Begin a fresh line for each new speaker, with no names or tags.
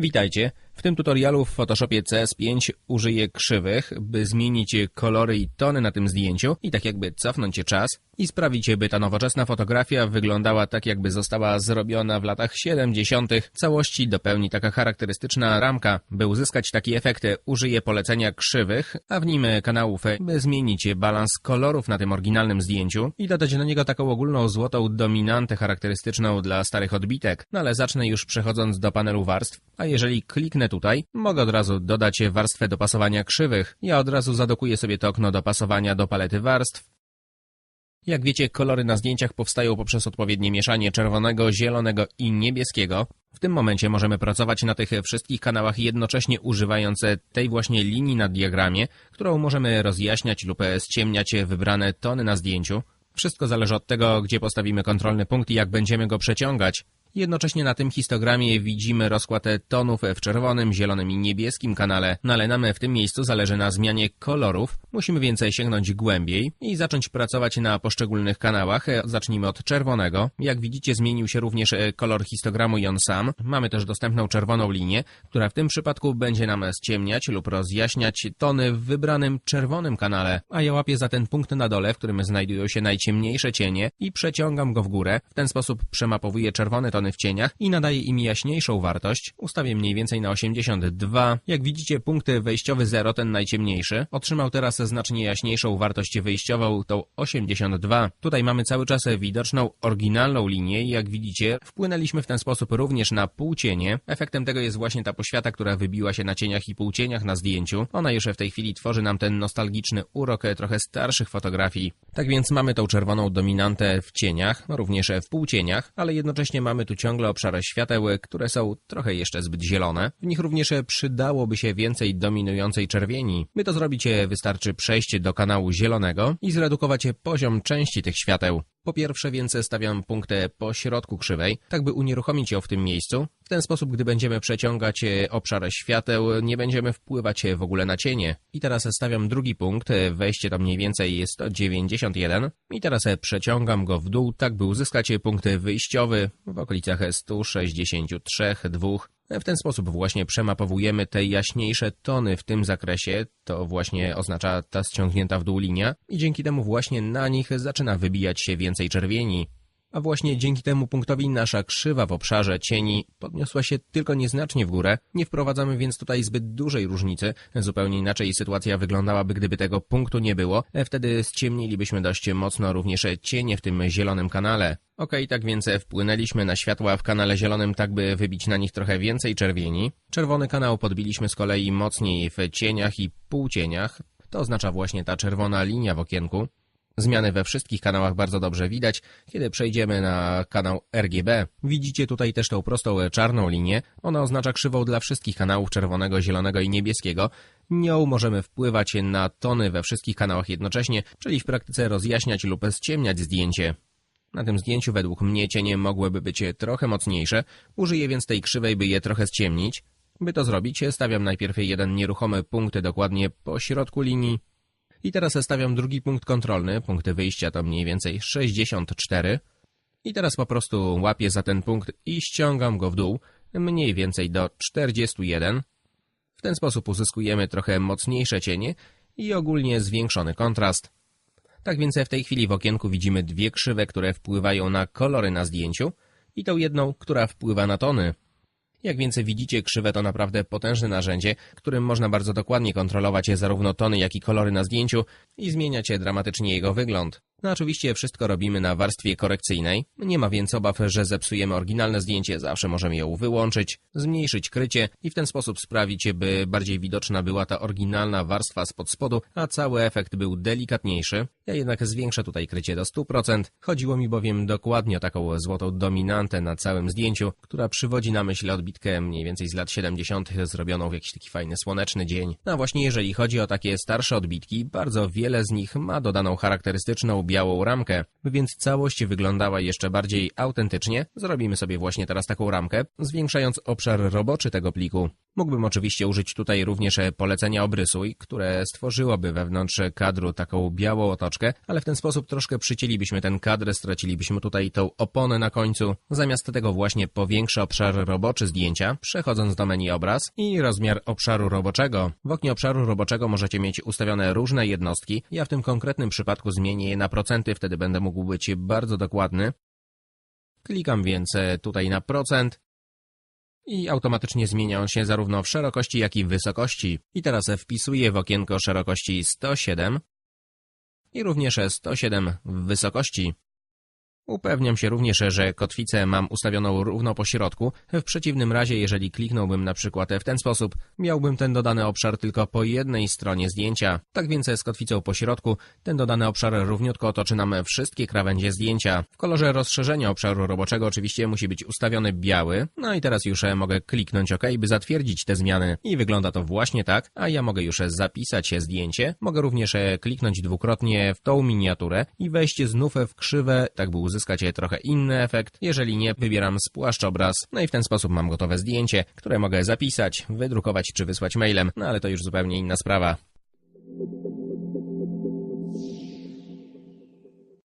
Witajcie. W tym tutorialu w Photoshopie CS5 użyję krzywych, by zmienić kolory i tony na tym zdjęciu i tak jakby cofnąć czas i sprawić, by ta nowoczesna fotografia wyglądała tak jakby została zrobiona w latach 70. Całości dopełni taka charakterystyczna ramka. By uzyskać taki efekt użyję polecenia krzywych, a w nim kanałów, by zmienić balans kolorów na tym oryginalnym zdjęciu i dodać do niego taką ogólną złotą dominantę charakterystyczną dla starych odbitek. No ale zacznę już przechodząc do panelu warstw, a jeżeli kliknę tutaj, mogę od razu dodać warstwę dopasowania krzywych. Ja od razu zadokuję sobie to okno dopasowania do palety warstw. Jak wiecie, kolory na zdjęciach powstają poprzez odpowiednie mieszanie czerwonego, zielonego i niebieskiego. W tym momencie możemy pracować na tych wszystkich kanałach jednocześnie używając tej właśnie linii na diagramie, którą możemy rozjaśniać lub ściemniać wybrane tony na zdjęciu. Wszystko zależy od tego, gdzie postawimy kontrolny punkt i jak będziemy go przeciągać. Jednocześnie na tym histogramie widzimy rozkład tonów w czerwonym, zielonym i niebieskim kanale, no ale nam w tym miejscu zależy na zmianie kolorów. Musimy więcej sięgnąć głębiej i zacząć pracować na poszczególnych kanałach. Zacznijmy od czerwonego. Jak widzicie zmienił się również kolor histogramu i on sam. Mamy też dostępną czerwoną linię, która w tym przypadku będzie nam ściemniać lub rozjaśniać tony w wybranym czerwonym kanale. A ja łapię za ten punkt na dole, w którym znajdują się najciemniejsze cienie i przeciągam go w górę. W ten sposób przemapowuję czerwony ton w cieniach i nadaje im jaśniejszą wartość. Ustawię mniej więcej na 82. Jak widzicie punkty wejściowy 0, ten najciemniejszy, otrzymał teraz znacznie jaśniejszą wartość wyjściową, tą 82. Tutaj mamy cały czas widoczną oryginalną linię i jak widzicie wpłynęliśmy w ten sposób również na półcienie. Efektem tego jest właśnie ta poświata, która wybiła się na cieniach i półcieniach na zdjęciu. Ona już w tej chwili tworzy nam ten nostalgiczny urok trochę starszych fotografii. Tak więc mamy tą czerwoną dominantę w cieniach, również w półcieniach, ale jednocześnie mamy tu ciągle obszary świateł, które są trochę jeszcze zbyt zielone. W nich również przydałoby się więcej dominującej czerwieni. By to zrobić wystarczy przejść do kanału zielonego i zredukować poziom części tych świateł. Po pierwsze więc stawiam punktę po środku krzywej, tak by unieruchomić ją w tym miejscu. W ten sposób, gdy będziemy przeciągać obszar świateł, nie będziemy wpływać w ogóle na cienie. I teraz stawiam drugi punkt, wejście to mniej więcej jest 91. I teraz przeciągam go w dół, tak by uzyskać punkt wyjściowy w okolicach 163, 2. W ten sposób właśnie przemapowujemy te jaśniejsze tony w tym zakresie, to właśnie oznacza ta ściągnięta w dół linia i dzięki temu właśnie na nich zaczyna wybijać się więcej czerwieni. A właśnie dzięki temu punktowi nasza krzywa w obszarze cieni podniosła się tylko nieznacznie w górę. Nie wprowadzamy więc tutaj zbyt dużej różnicy. Zupełnie inaczej sytuacja wyglądałaby, gdyby tego punktu nie było. Wtedy ściemnilibyśmy dość mocno również cienie w tym zielonym kanale. Ok, tak więc wpłynęliśmy na światła w kanale zielonym, tak by wybić na nich trochę więcej czerwieni. Czerwony kanał podbiliśmy z kolei mocniej w cieniach i półcieniach. To oznacza właśnie ta czerwona linia w okienku. Zmiany we wszystkich kanałach bardzo dobrze widać. Kiedy przejdziemy na kanał RGB, widzicie tutaj też tą prostą czarną linię. Ona oznacza krzywą dla wszystkich kanałów czerwonego, zielonego i niebieskiego. Nią możemy wpływać na tony we wszystkich kanałach jednocześnie, czyli w praktyce rozjaśniać lub ściemniać zdjęcie. Na tym zdjęciu według mnie cienie mogłyby być trochę mocniejsze, użyję więc tej krzywej, by je trochę ściemnić. By to zrobić, stawiam najpierw jeden nieruchomy punkt dokładnie po środku linii, i teraz stawiam drugi punkt kontrolny, punkty wyjścia to mniej więcej 64. I teraz po prostu łapię za ten punkt i ściągam go w dół, mniej więcej do 41. W ten sposób uzyskujemy trochę mocniejsze cienie i ogólnie zwiększony kontrast. Tak więc w tej chwili w okienku widzimy dwie krzywe, które wpływają na kolory na zdjęciu i tą jedną, która wpływa na tony. Jak więc widzicie, krzywe to naprawdę potężne narzędzie, którym można bardzo dokładnie kontrolować zarówno tony, jak i kolory na zdjęciu i zmieniać dramatycznie jego wygląd. No oczywiście wszystko robimy na warstwie korekcyjnej. Nie ma więc obaw, że zepsujemy oryginalne zdjęcie, zawsze możemy ją wyłączyć, zmniejszyć krycie i w ten sposób sprawić, by bardziej widoczna była ta oryginalna warstwa spod spodu, a cały efekt był delikatniejszy. Ja jednak zwiększę tutaj krycie do 100%. Chodziło mi bowiem dokładnie o taką złotą dominantę na całym zdjęciu, która przywodzi na myśl odbitkę mniej więcej z lat 70. zrobioną w jakiś taki fajny słoneczny dzień. No właśnie jeżeli chodzi o takie starsze odbitki, bardzo wiele z nich ma dodaną charakterystyczną białą ramkę. Więc całość wyglądała jeszcze bardziej autentycznie, zrobimy sobie właśnie teraz taką ramkę, zwiększając obszar roboczy tego pliku. Mógłbym oczywiście użyć tutaj również e, polecenia obrysuj, które stworzyłoby wewnątrz kadru taką białą otoczkę, ale w ten sposób troszkę przycięlibyśmy ten kadr, stracilibyśmy tutaj tą oponę na końcu. Zamiast tego właśnie powiększę obszar roboczy zdjęcia, przechodząc do menu obraz i rozmiar obszaru roboczego. W oknie obszaru roboczego możecie mieć ustawione różne jednostki. Ja w tym konkretnym przypadku zmienię je na procenty, wtedy będę mógł być bardzo dokładny. Klikam więc e, tutaj na procent i automatycznie zmienia on się zarówno w szerokości, jak i w wysokości. I teraz wpisuję w okienko szerokości 107 i również 107 w wysokości. Upewniam się również, że kotwicę mam ustawioną równo po środku. W przeciwnym razie, jeżeli kliknąłbym na przykład w ten sposób, miałbym ten dodany obszar tylko po jednej stronie zdjęcia. Tak więc z kotwicą po środku, ten dodany obszar równiutko otoczy nam wszystkie krawędzie zdjęcia. W kolorze rozszerzenia obszaru roboczego oczywiście musi być ustawiony biały. No i teraz już mogę kliknąć OK, by zatwierdzić te zmiany. I wygląda to właśnie tak, a ja mogę już zapisać zdjęcie. Mogę również kliknąć dwukrotnie w tą miniaturę i wejść znów w krzywę, tak by uzyskać trochę inny efekt. Jeżeli nie, wybieram spłaszcz obraz. No i w ten sposób mam gotowe zdjęcie, które mogę zapisać, wydrukować czy wysłać mailem, no ale to już zupełnie inna sprawa.